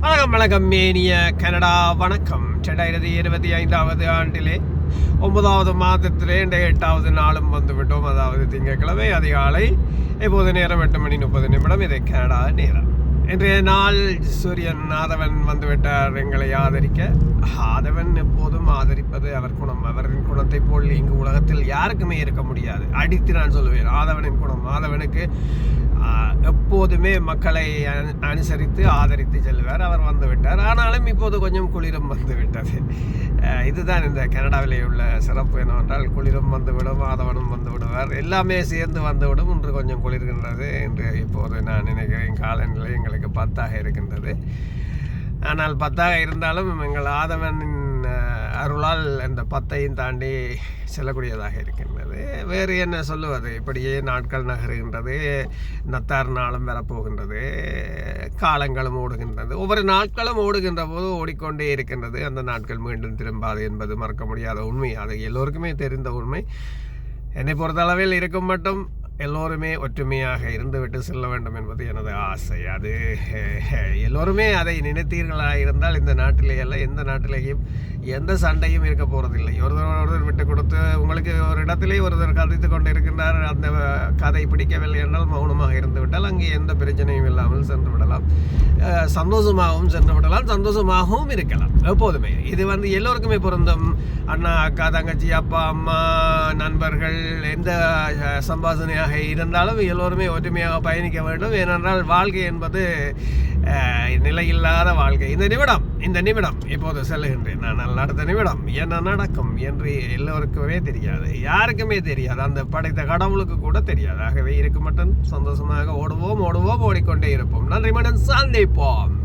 வணக்கம் வணக்கம் மேனிய கனடா. வணக்கம். ரெண்டாயிரத்தி இருபத்தி ஐந்தாவது ஆண்டிலே ஒன்பதாவது மாதத்திலே இன்றைய எட்டாவது நாளும் வந்துவிட்டோம். அதாவது திங்கட்கிழமை அதிகாலை இப்போது நேரம் எட்டு மணி முப்பது நிமிடம். இதை கனடா நேரம். இன்றைய நாள் சூரியன் ஆதவன் வந்துவிட்டார் எங்களை ஆதரிக்க. ஆதவன் எப்போதும் ஆதரிப்பது அவர் குணம். அவரின் குணத்தை போல் இங்கு உலகத்தில் யாருக்குமே இருக்க முடியாது. அடித்து நான் சொல்லுவேன் ஆதவனின் குணம். ஆதவனுக்கு எப்போதுமே மக்களை அனு- அனுசரித்து ஆதரித்து செல்வார் அவர் வந்து விட்டார் ஆனாலும் இப்போது கொஞ்சம் குளிரும் வந்துவிட்டது. இதுதான் இந்த கனடாவிலே உள்ள சிறப்பு என்னவென்றால் குளிரும் வந்துவிடும் ஆதவனும் வந்துவிடும். விடுவார் எல்லாமே சேர்ந்து வந்துவிடும். இன்று கொஞ்சம் குளிர்கின்றது. என்று இப்போது நான் நினைக்கிறேன் காலநிலை எங்களுக்கு பத்தாக இருக்கின்றது. ஆனால் பத்தாக இருந்தாலும் எங்கள் ஆதவனின் அருளால் அந்த பத்தையும் தாண்டி செல்லக்கூடியதாக இருக்கின்றது. வேறு என்ன சொல்லுவது? இப்படியே நாட்கள் நகருகின்றது. நத்தார் நாளும் வரப்போகின்றது. காலங்களும் ஓடுகின்றது. ஒவ்வொரு நாட்களும் ஓடுகின்ற போது ஓடிக்கொண்டே இருக்கின்றது. அந்த நாட்கள் மீண்டும் திரும்பாது என்பது மறக்க முடியாத உண்மை. அது எல்லோருக்குமே தெரிந்த உண்மை. என்னை பொறுத்தளவில் இருக்கும் மட்டும் எல்லோருமே ஒற்றுமையாக இருந்துவிட்டு செல்ல வேண்டும் என்பது எனது ஆசை. அது எல்லோருமே அதை நினைத்தீர்களாக இருந்தால் இந்த நாட்டிலே அல்ல எந்த நாட்டிலேயும் எந்த சண்டையும் இருக்க போகிறதில்லை ஒருத்தர் ஒருத்தர் விட்டு கொடுத்து உங்களுக்கு ஒரு இடத்திலே ஒருத்தர் கதைத்து கொண்டு இருக்கின்றார் அந்த கதை பிடிக்கவில்லை என்றால் மௌனமாக இருந்து விட்டால் அங்கே எந்த பிரச்சனையும் இல்லாமல் சென்று விடலாம். சந்தோஷமாகவும் சென்று விடலாம் சந்தோஷமாகவும் இருக்கலாம். எப்போதுமே இது வந்து எல்லோருக்குமே பொருந்தும். அண்ணா அக்கா தங்கச்சி அப்பா அம்மா நண்பர் நண்பர்கள் எந்த சம்பாதனையாக இருந்தாலும் எல்லோருமே ஒற்றுமையாக பயணிக்க வேண்டும். ஏனென்றால் வாழ்க்கை என்பது நிலையில்லாத வாழ்க்கை. இந்த நிமிடம் இந்த நிமிடம் இப்போது செல்லுகின்றேன். நான் அடுத்த நிமிடம் என்ன நடக்கும் என்று எல்லோருக்குமே தெரியாது. யாருக்குமே தெரியாது. அந்த படைத்த கடவுளுக்கு கூட தெரியாது. ஆகவே இருக்கு மட்டும் சந்தோஷமாக ஓடுவோம் ஓடுவோம் ஓடிக்கொண்டே இருப்போம். நன்றி மடன் சந்திப்போம்